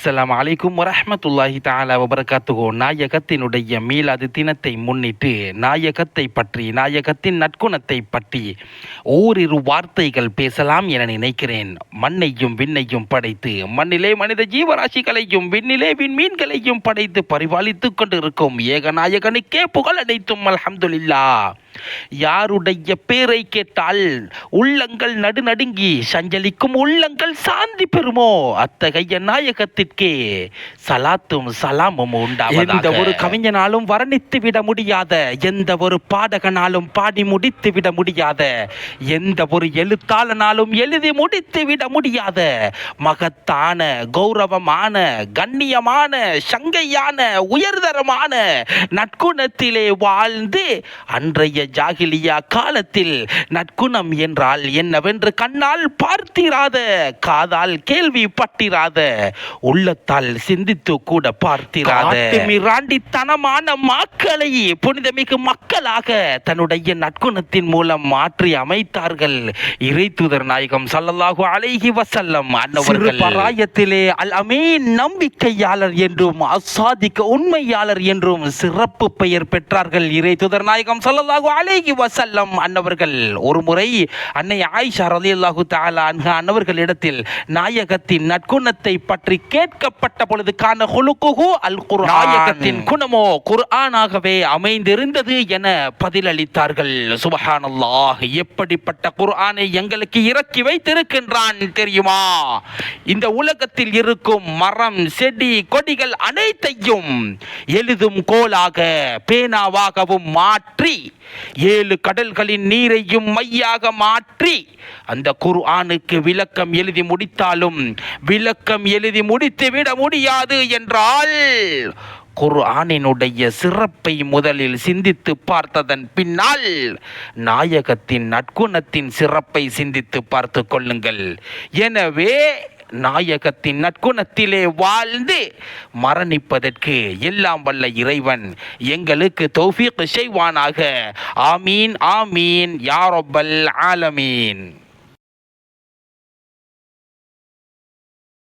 அஸ்ஸலாமு அலைக்கும் வரமத்துல்லாஹி தாலா வபரகாத்துகோ நாயகத்தினுடைய மீளாது தினத்தை முன்னிட்டு நாயகத்தை பற்றி நாயகத்தின் நற்குணத்தை பற்றி ஓரிரு வார்த்தைகள் பேசலாம் என நினைக்கிறேன். மண்ணையும் விண்ணையும் படைத்து மண்ணிலே மனித ஜீவராசிகளையும் விண்ணிலே விண்மீன்களையும் படைத்து பரிபாலித்துக் கொண்டிருக்கும் ஏகநாயகனுக்கே புகழ் அடைத்தும் அலமதுல்லா யாருடைய பேரை கேட்டால் உள்ளங்கள் நடுநடுங்கி சஞ்சலிக்கும் உள்ளங்கள் சாந்தி பெறுமோ? அத்தகைய நாயகத்திற்கே சலாத்தும் சலாமும் உண்டாவதாக. எந்த ஒரு கவிஞனாலும் வர்ணித்து விட முடியாத எந்த ஒரு பாடகனாலும் பாடி முடித்து விட முடியாத எந்த ஒரு எழுத்தாளனாலும் எழுதி முடித்து விட முடியாத மகத்தான கௌரவமான கண்ணியமான சங்கையான உயர்தரமான நற்குணத்திலே வாழ்ந்து அன்றைய ஜாகிலியா காலத்தில் நற்குணம் என்றால் என்னவென்று கண்ணால் பார்த்திராத காதால் கேள்விப்பட்டிராத உள்ளத்தால் சிந்தித்து கூட பார்த்திராத. மிராண்டித்தனமான மக்களை புனிதமிகு மக்களாக தன்னுடைய நற்குணத்தின் மூலம் மாற்றி அமைத்தார்கள். இறை தூதர் நாயகம் ஸல்லல்லாஹு அலைஹி வஸல்லம் அன்னவர்கள். பராயத்திலே அல் அமீன் நம்பிக்கையாளர் என்றும் அசாதிக்க உண்மையாளர் என்றும் சிறப்பு பெயர் பெற்றார்கள் இறை தூதர் நாயகம் ஸல்லல்லாஹு அலைஹி வஸல்லம். அன்னவர்கள் ஒரு முறை அன்னை ஆயிஷா ரலியல்லாஹு தஆலா அன்ஹா அன்னவர்களிடத்தில் நாயகத்தின் நற்குணத்தை பற்றி கேட்கப்பட்ட பொழுது கான ஹுலுகுஹு அல் குர்ஆன். நாயகத்தின் குணமோ குர்ஆனாகவே அமைந்திருந்தது என பதிலளித்தார்கள். சுபஹானல்லாஹ் எப்படிப்பட்ட குர்ஆனை எங்களுக்கு இறக்கி வைத்திருக்கின்றான் தெரியுமா? இந்த உலகத்தில் இருக்கும் மரம் செடி கொடிகள் அனைத்தையும் எழுதும் கோலாக பேனாவாகவும் மாற்றி ஏழு கடல்களின் நீரையும் மையாக மாற்றி அந்த குரு ஆணுக்கு விளக்கம் எழுதி முடித்தாலும் விளக்கம் எழுதி முடித்து விட முடியாது என்றால் குர்ஆனினுடைய சிறப்பை முதலில் சிந்தித்து பார்த்ததன் பின்னால் நாயகத்தின் நற்குணத்தின் சிறப்பை சிந்தித்து பார்த்து கொள்ளுங்கள். எனவே நாயகத்தின் நற்குணத்திலே வாழ்ந்து மரணிப்பதற்கு எல்லாம் வல்ல இறைவன் எங்களுக்கு தௌஃபீக் செய்வானாக. ஆமீன் ஆமீன் யாரொப்பல் ஆலமீன்.